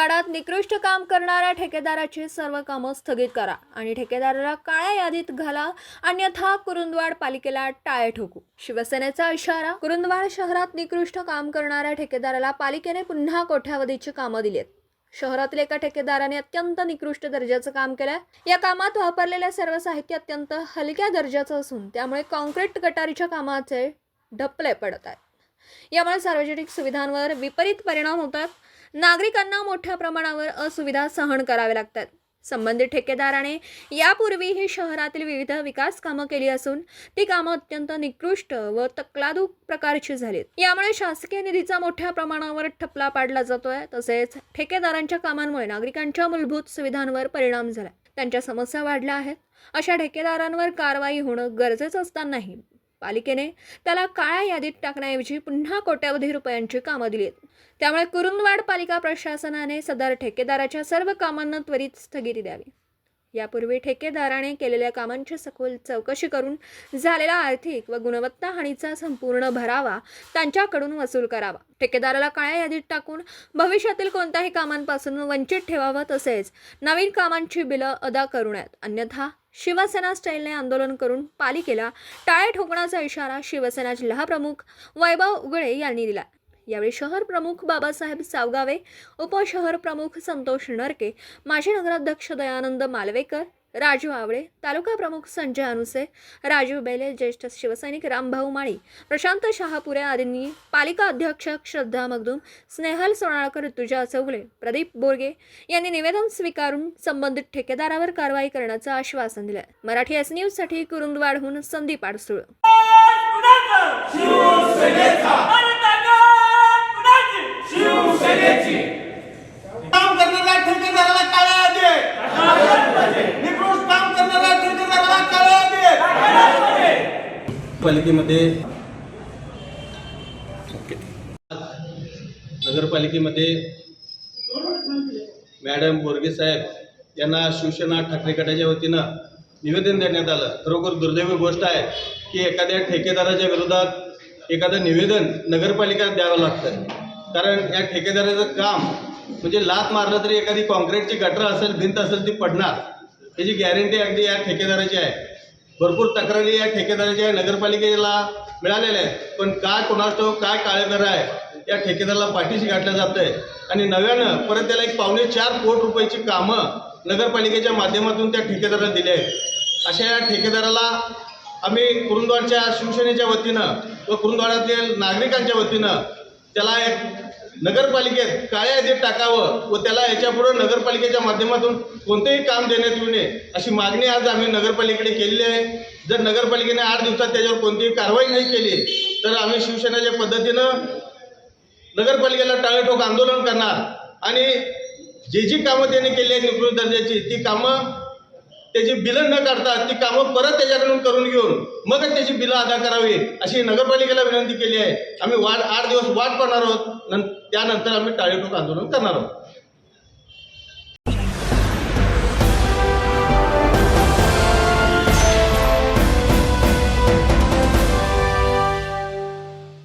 कुरुंदवाडात निकृष्ट काम करणाऱ्या ठेकेदाराची सर्व कामं स्थगित करा आणि ठेकेदाराला काळ्या यादीत घाला अन्यथा कुरुंदवाड पालिकेला टाळे ठोकू. शिवसेनेचा इशारा कुरुंदवाड शहरात निकृष्ट काम करणाऱ्या ठेकेदाराला पालिकेने पुन्हा कोठ्यावधीची कामं दिली आहेत शहरातील एका ठेकेदाराने अत्यंत निकृष्ट दर्जाचं काम केलंय. या कामात वापरलेले सर्व साहित्य अत्यंत हलक्या दर्जाचं असून त्यामुळे कॉन्क्रीट गटारीच्या कामाचे ढपले पडत आहेत. यामुळे सार्वजनिक सुविधांवर विपरीत परिणाम होतात. नागरिकांना मोठ्या प्रमाणावर असुविधा सहन कराव्या लागतात. संबंधित ठेकेदाराने यापूर्वीही शहरातील विविध विकास कामं केली असून ती कामं अत्यंत निकृष्ट व तकलादू प्रकारची झालीत. यामुळे शासकीय निधीचा मोठ्या प्रमाणावर ठपला पाडला जातोय तसेच ठेकेदारांच्या कामांमुळे नागरिकांच्या मूलभूत सुविधांवर परिणाम झाला त्यांच्या समस्या वाढल्या आहेत. अशा ठेकेदारांवर कारवाई होणं गरजेचं असतानाही पालिकेने त्याला काळ्या यादीत टाकण्याऐवजी पुन्हा कोट्यावधी रुपयांची कामं दिली आहेत. त्यामुळे कुरुंदवाड पालिका प्रशासनाने सदर ठेकेदाराच्या सर्व कामांना त्वरित स्थगिती द्यावी. यापूर्वी ठेकेदाराने केलेल्या कामांची सखोल चौकशी करून झालेला आर्थिक व गुणवत्ता हानीचा संपूर्ण भरावा त्यांच्याकडून वसूल करावा. ठेकेदाराला काळ्या यादीत टाकून भविष्यातील कोणत्याही कामांपासून वंचित ठेवावं तसेच नवीन कामांची बिलं अदा करू नयेत. अन्यथा शिवसेना स्टाईलने आंदोलन करून पालिकेला टाळे ठोकण्याचा इशारा शिवसेना जिल्हाप्रमुख वैभव उगळे यांनी दिला. यावेळी शहर प्रमुख बाबासाहेब सावगावे उपशहर प्रमुख संतोष नरके माजी नगराध्यक्ष दयानंद मालवेकर राजू आवळे तालुका प्रमुख संजय अनुसे राजीव बेले ज्येष्ठ शिवसैनिक रामभाऊ माळी प्रशांत शहापुरे आदींनी पालिका अध्यक्ष श्रद्धा मगदूम स्नेहल सोनाळकर ऋतुजा चौगले प्रदीप बोरगे यांनी निवेदन स्वीकारून संबंधित ठेकेदारावर कारवाई करण्याचं आश्वासन दिलं. मराठी एस न्यूजसाठी कुरुंदवाडहून संदीप आडसूळ. काम करणाऱ्या ठेकेदाराला काळ्या यादी निकृष्ट काम करणाऱ्या ठेकेदाराला काळ्या यादी पालिकेमध्ये नगरपालिकेमध्ये मॅडम बोरगे साहेब यांना शिवसेना ठाकरे गटाच्या वतीनं निवेदन देण्यात आलं. खरोखर दुर्दैवी गोष्ट आहे की एखाद्या ठेकेदाराच्या विरोधात एखादं निवेदन नगरपालिका द्यावं लागतं. कारण या ठेकेदाराचं काम म्हणजे लात मारलं तरी एखादी कॉन्क्रीटची गटर असेल भिंत असेल ती पडणार. याची गॅरंटी अगदी या ठेकेदाराची आहे. भरपूर तक्रारी या ठेकेदाराच्या नगरपालिकेला मिळालेल्या आहेत. पण काय कोणास काय काळेकर आहे या ठेकेदाराला पाठीशी गाठलं जात आहे आणि नव्यानं परत त्याला एक पावणे चार कोटी रुपयाची कामं नगरपालिकेच्या माध्यमातून त्या ठेकेदाराला दिली आहेत. अशा या ठेकेदाराला आम्ही कुरुंदवाडच्या शिवसेनेच्या वतीनं व कुरुंदवाडातील नागरिकांच्या वतीनं त्याला एक नगरपालिकेत काळ्या यादीत टाकावं व त्याला याच्यापुढं नगरपालिकेच्या माध्यमातून कोणतेही काम देण्यात येऊ नये अशी मागणी आज आम्ही नगरपालिकेकडे केलेली आहे. जर नगरपालिकेने आठ दिवसात त्याच्यावर कोणतीही कारवाई नाही केली तर आम्ही शिवसेनेच्या पद्धतीनं नगरपालिकेला टाळेठोक आंदोलन करणार. आणि जे जी कामं त्यांनी केली आहेत निकृष्ट दर्जाची ती कामं त्याची बिलं न काढता ती कामं परत त्याच्याकडून करून घेऊन मगच त्याची बिलं अदा करावी अशी नगरपालिकेला विनंती केली आहे. आम्ही वाट आठ दिवस वाट पाहणार आहोत. त्यानंतर आम्ही टाळेठोक आंदोलन करणार आहोत.